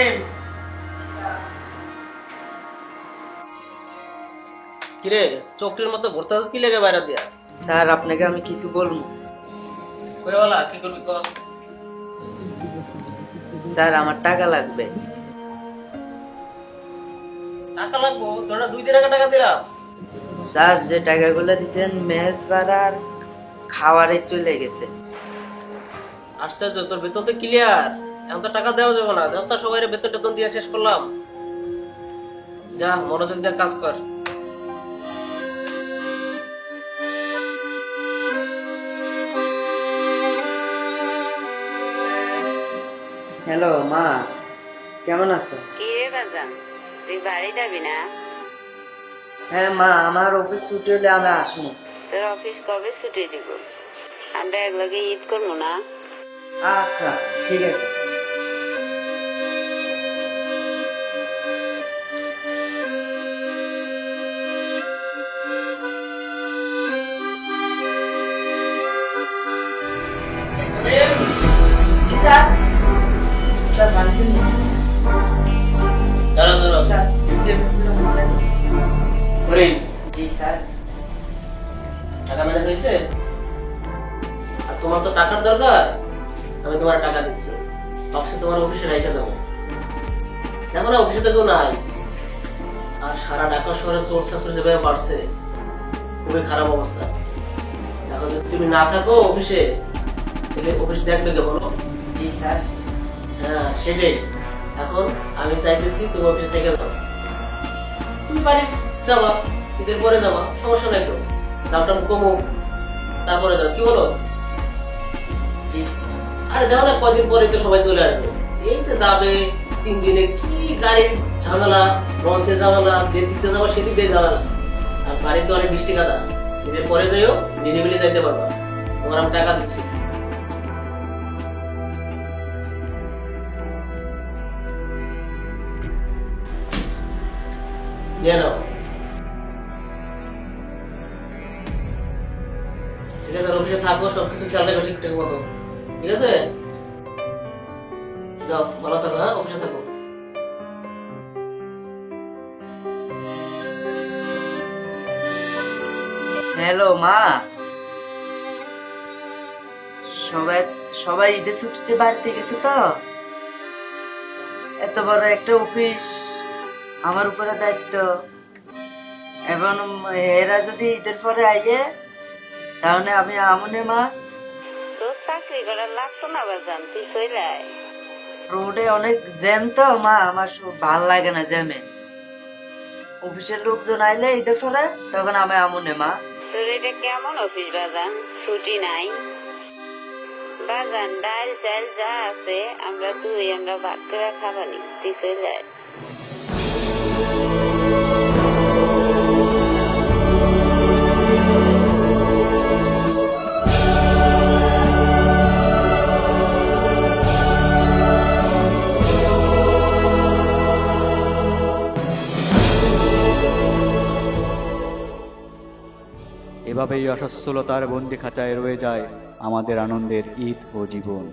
আছেন কিরে মতো ঘুরতে লেগে বাইরে দিয়া? স্যার আপনাকে আমি কিছু বলব। কইওয়ালা কি করবি কর স্যার আমার টাকা লাগবে। টাকা লাগবো? তোরা দুই দিন আগে টাকা দিলাম। স্যার যে টাকাগুলো দিচ্ছেন মেজ ভাড়ার খাওয়ারে চলে গেছে। আশ্চর্য তোর বেতন তো ক্লিয়ার এখন তো টাকা দেওয়া যাবে না। দেওয়া সবাই বেতন টেতন দিয়ে শেষ করলাম। যা মনোযোগ দিয়ে কাজ কর। হ্যালো মা কেমন আছো? কি রে তুই বাড়ি যাবি না? হ্যাঁ মা আমার অফিস ছুটি হলে আমি আসব। তোর অফিস কবে ছুটি দিব? আমরা একলগে ঈদ করব না? আচ্ছা ঠিক আছে। টাকা ম্যানেজ হয়েছে? আর তোমার তো টাকার দরকার। আমি তোমার টাকা দিচ্ছি। অফিসে তোমার অফিসে রেখে যাব। দেখো না অফিসে তো কেউ নাই। আর সারা ঢাকা শহরে চোর শাশুড়ি যেভাবে বাড়ছে খুবই খারাপ অবস্থা। দেখো যদি তুমি না থাকো অফিসে তাহলে অফিস দেখবে কে বলো? জি স্যার। হ্যাঁ সেটাই। এখন আমি চাইতেছি তুমি অফিসে থেকে যাও। তুমি বাড়ি যাবা ঈদের পরে যাবা সমস্যা নাই তো। চাপটা কমুক তারপরে যাও। কি বলো? আরে দেখো না, কয়দিন পরে তো সবাই চলে আসবে। এই যে যাবে, তিন দিনে কি গাড়ির ঝামেলা লঞ্চে ঝামেলা, যে দিকতে যাব সেদিক ঝামেলা। আর বাড়ি তো অনেক বৃষ্টি কাদা ঈদের পরে যাইও, নিরিবিলি যাইতে পারবা। তোমার আমি টাকা দিচ্ছি। নিয়ে নাও। ঠিক আছে অফিসে থাকো খেয়াল রাখো মতো। ঠিক আছে? যাও, ভালো থাকো হ্যাঁ? অফিসে থাকো। হ্যালো, মা। সবাই সবাই ঈদের ছুটিতে বাড়িতে গেছে তো? এত বড় একটা অফিস, আমার উপরে দায়িত্ব। এবং এরা যদি ঈদের পরে আইয়ে তাহলে আমি আমনে মা। তোর চাকরি করার লাগতো না বাজান তুই চলে রোডে অনেক জ্যাম তো মা আমার সব ভালো লাগে না জ্যামে। অফিসের লোকজন আইলে ঈদের পরে তখন আমি আমনে মা। তোর এটা কেমন অফিস বাজান? ছুটি নাই। বাজান ডাল চাল যা আছে আমরা তুই আমরা ভাত করে খাবানি। তুই চলে এভাবেই অসচ্ছলতার বন্দি খাঁচায় রয়ে যায় আমাদের আনন্দের ঈদ ও জীবন।